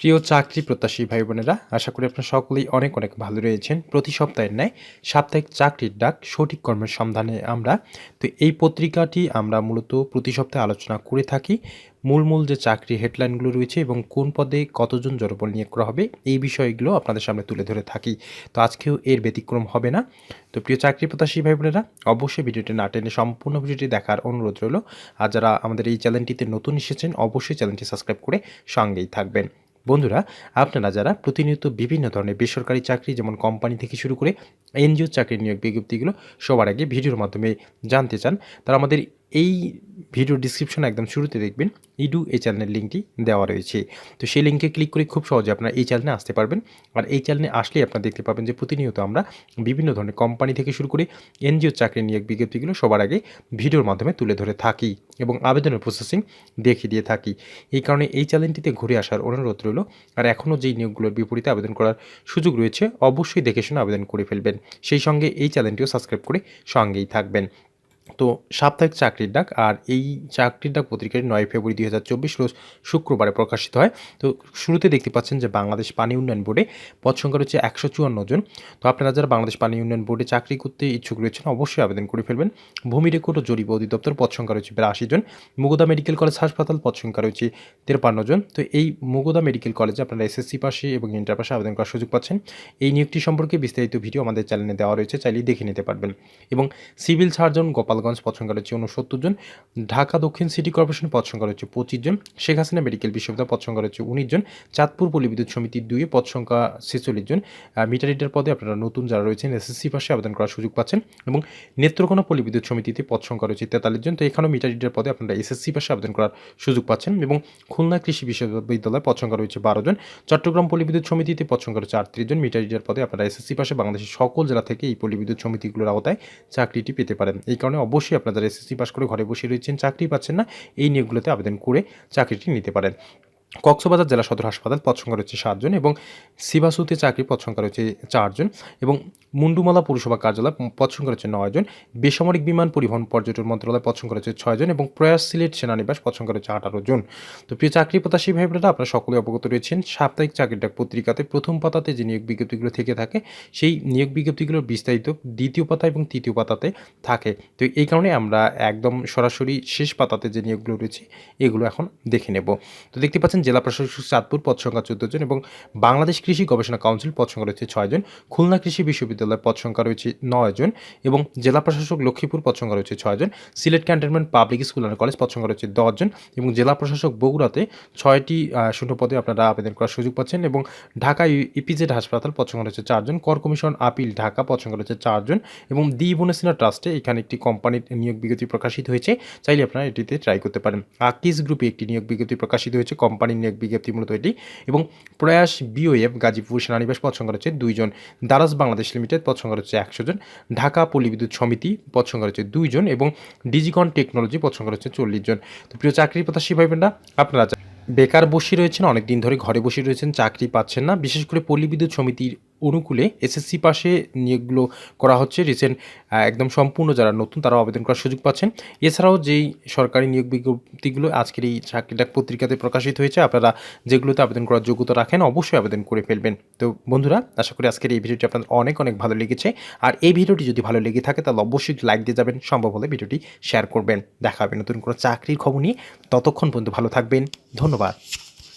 প্রিয় চাকরি প্রত্যাশী ভাই বোনেরা আশা করি আপনারা সকলেই অনেক অনেক ভালো রয়েছেন। প্রতি সপ্তাহের ন্যায় সাপ্তাহিক চাকরির ডাক সঠিক কর্মের সন্ধানে আমরা। তো এই পত্রিকাটি আমরা মূলত প্রতি সপ্তাহে আলোচনা করে থাকি। মূল মূল যে চাকরি হেডলাইনগুলো রয়েছে এবং কোন পদে কতজন জনবল নিয়োগ করা হবে এই বিষয়গুলো আপনাদের সামনে তুলে ধরে থাকি। তো আজকেও এর ব্যতিক্রম হবে না। তো প্রিয় চাকরি প্রত্যাশী ভাই বোনেরা অবশ্যই ভিডিওটি না টেনে সম্পূর্ণ ভিডিওটি দেখার অনুরোধ রইল। আর যারা আমাদের এই চ্যানেলটিতে নতুন এসেছেন, অবশ্যই চ্যানেলটি সাবস্ক্রাইব করে সঙ্গেই থাকবেন। বন্ধুরা, আপনারা যারা প্রতিনিয়ত বিভিন্ন ধরনের বেসরকারি চাকরি, যেমন কোম্পানি থেকে শুরু করে এনজিও চাকরি নিয়োগ বিজ্ঞপ্তিগুলো সবার আগে ভিডিওর মাধ্যমে জানতে চান, তারা আমাদের এই ভিডিও ডিসক্রিপশনে একদম শুরুতে দেখবেন, ইডু এই চ্যানেলের লিঙ্কটি দেওয়া রয়েছে। তো সেই লিঙ্কে ক্লিক করে খুব সহজে আপনারা এই চ্যানেলে আসতে পারবেন। আর এই চ্যানেলে আসলেই আপনারা দেখতে পাবেন যে প্রতিনিয়ত আমরা বিভিন্ন ধরনের কোম্পানি থেকে শুরু করে এনজিও চাকরি নিয়োগ বিজ্ঞপ্তিগুলো সবার আগে ভিডিওর মাধ্যমে তুলে ধরে থাকি এবং আবেদনের প্রসেসিং দেখিয়ে দিয়ে থাকি। এই কারণে এই চ্যানেলটিতে ঘুরে আসার অনুরোধ রইল। আর এখনও যেই নিয়োগগুলোর বিপরীতে আবেদন করার সুযোগ রয়েছে, অবশ্যই দেখে শুনে আবেদন করে ফেলবেন। সেই সঙ্গে এই চ্যানেলটিও সাবস্ক্রাইব করে সঙ্গেই থাকবেন। তো সাপ্তাহিক চাকরির ডাক আর এই চাকরির ডাক পত্রিকাটি নয় ফেব্রুয়ারি দুই হাজার চব্বিশ রোজ শুক্রবারে প্রকাশিত হয়। তো শুরুতে দেখতে পাচ্ছেন যে বাংলাদেশ পানি উন্নয়ন বোর্ডে পদ সংখ্যা রয়েছে একশো চুয়ান্ন জন। তো আপনারা যারা বাংলাদেশ পানি উন্নয়ন বোর্ডে চাকরি করতে ইচ্ছুক রয়েছেন, অবশ্যই আবেদন করে ফেলবেন। ভূমি রেকর্ড ও জরিপ অধিদপ্তর পদ সংখ্যা রয়েছে প্রায় আশি জন। মুগদা মেডিকেল কলেজ হাসপাতাল পদ সংখ্যা রয়েছে তেরপান্ন জন। তো এই মুগদা মেডিকেল কলেজে আপনারা এসএসসি পাশে এবং ইন্টার পাশে আবেদন করার সুযোগ পাচ্ছেন। এই নিয়োগটি সম্পর্কে বিস্তারিত ভিডিও আমাদের চ্যানেলে দেওয়া রয়েছে, চাইলেই দেখে নিতে পারবেন। এবং সিভিল সার্জন গোপালগঞ্জ পদ সংখ্যা রয়েছে উনসত্তর জন, ঢাকা দক্ষিণ সিটি কর্পোরেশন পদ সংখ্যা রয়েছে পঁচিশ জন, শেখ হাসিনা মেডিকেল বিশ্ববিদ্যালয় পদ সংখ্যা রয়েছে উনিশ জন, চাঁদপুর পল্লীবিদ্যুৎ সমিতি দুইয়ে পদ সংখ্যা ছেচল্লিশ জন। মিটার রিডার পদে আপনারা নতুন যারা রয়েছেন এসএসসি পাশে আবেদন করার সুযোগ পাচ্ছেন এবং নেত্রকোনা পল্লীবিদ্যুৎ সমিতিতে পদ সংখ্যা রয়েছে তেতাল্লিশ জন, তো এখানেও মিটার রিডার পদে আপনারা এসএসসি পাশে আবেদন করার সুযোগ পাচ্ছেন এবং খুলনা কৃষি বিশ্ববিদ্যালয় পদ সংখ্যা রয়েছে বারো জন, চট্টগ্রাম পল্লীবিদ্যুৎ সমিতিতে পদ সংখ্যা রয়েছে আটত্রিশ জন মিটার রিডার পদে আপনারা এসএসসি পাশে বাংলাদেশের সকল জেলা থেকে এই পল্লীবিদ্যুৎ সমিতিগুলোর আওতায় চাকরিটি পেতে পারেন। এই কারণে অবশ্যই আপনারা যারা এসএসসি পাস করে ঘরে বসে রয়েছেন, চাকরি পাচ্ছেন না, এই নিয়োগগুলোতে আবেদন করে চাকরিটি নিতে পারেন। কক্সবাজার জেলা সদর হাসপাতাল পদ সংখ্যা রয়েছে সাতজন এবং সিবাসুতে চাকরি পদ সংখ্যা রয়েছে চারজন এবং মুন্ডুমালা পৌরসভা কার্যালয় পদ সংখ্যা রয়েছে নয়জন। বেসামরিক বিমান পরিবহন পর্যটন মন্ত্রণালয় পদ সংখ্যা রয়েছে ছয়জন এবং প্রয়াস সিলেট সেনানিবাস পদ সংখ্যা রয়েছে আঠারো জন তো প্রিয় চাকরি প্রত্যাশী ভাই বোনেরা, আপনারা সকলে অবগত রয়েছেন, সাপ্তাহিক চাকরির ডাক পত্রিকাতে প্রথম পাতাতে যে নিয়োগ বিজ্ঞপ্তিগুলো থেকে থাকে, সেই নিয়োগ বিজ্ঞপ্তিগুলোর বিস্তারিত দ্বিতীয় পাতা এবং তৃতীয় পাতাতে থাকে। তো এই কারণে আমরা একদম সরাসরি শেষ পাতাতে যে নিয়োগগুলো রয়েছে, এগুলো এখন দেখে নেব। তো দেখতে পাচ্ছেন জেলা প্রশাসক চাঁদপুর পদ সংখ্যা চোদ্দ জন এবং বাংলাদেশ কৃষি গবেষণা কাউন্সিল পদ সংখ্যা রয়েছে ছয়জন খুলনা কৃষি বিশ্ববিদ্যালয় পদ সংখ্যা রয়েছে নয় জন এবং জেলা প্রশাসক লক্ষ্মীপুর পদ সংখ্যা রয়েছে ছয়জন Sylhet cantonment public school and college পদ সংখ্যা রয়েছে দশজন এবং জেলা প্রশাসক বগুড়াতে ছয়টি শূন্য পদে আপনারা আবেদন করার সুযোগ পাচ্ছেন এবং ঢাকা ইপিজেড হাসপাতাল পদ সংখ্যা রয়েছে চারজন কর কমিশন আপিল ঢাকা পদ সংখ্যা রয়েছে চারজন এবং দি বনেসিনা ট্রাস্টে এখানে একটি কোম্পানির নিয়োগ বিজ্ঞপ্তি প্রকাশিত হয়েছে। চাইলে আপনারা এটিতে ট্রাই করতে পারেন। আকিস গ্রুপে একটি নিয়োগ বিজ্ঞপ্তি প্রকাশিত হয়েছে। কোম্পানির নিয়োগ বিজ্ঞপ্তি মূলত এটি। এবং প্রয়াস বিওএফ গাজীপুর সেনানিবাস পদ সংখ্যা রয়েছে দুইজন। দারাজ বাংলাদেশ লিমিটেড পদ সংখ্যা রয়েছে একশো জন। ঢাকা পল্লীবিদ্যুৎ সমিতি পদ সংখ্যা রয়েছে দুইজন এবং ডিজিকন টেকনোলজি পদ সংখ্যা রয়েছে চল্লিশ জন। তো প্রিয় চাকরির প্রত্যাশী ভাইবেনরা, আপনারা বেকার বসে রয়েছেন, অনেকদিন ধরে ঘরে বসে রয়েছেন, চাকরি পাচ্ছেন না। বিশেষ করে পল্লী বিদ্যুৎ সমিতির অনুকূলে এসএসসি পাশে নিয়োগগুলো করা হচ্ছে। রিসেন্ট একদম সম্পূর্ণ যারা নতুন তারাও আবেদন করার সুযোগ পাচ্ছেন। এছাড়াও যেই সরকারি নিয়োগ বিজ্ঞপ্তিগুলো আজকের এই চাকরি ডাক পত্রিকাতে প্রকাশিত হয়েছে, আপনারা যেগুলোতে আবেদন করার যোগ্যতা রাখেন অবশ্যই আবেদন করে ফেলবেন। তো বন্ধুরা, আশা করি আজকের এই ভিডিওটি আপনাদের অনেক অনেক ভালো লেগেছে। আর এই ভিডিওটি যদি ভালো লেগে থাকে, তাহলে অবশ্যই লাইক দিয়ে যাবেন। সম্ভব হলে ভিডিওটি শেয়ার করবেন। দেখা হবে নতুন কোনো চাকরির খবর নিয়ে। ততক্ষণ পর্যন্ত ভালো থাকবেন। ধন্যবাদ।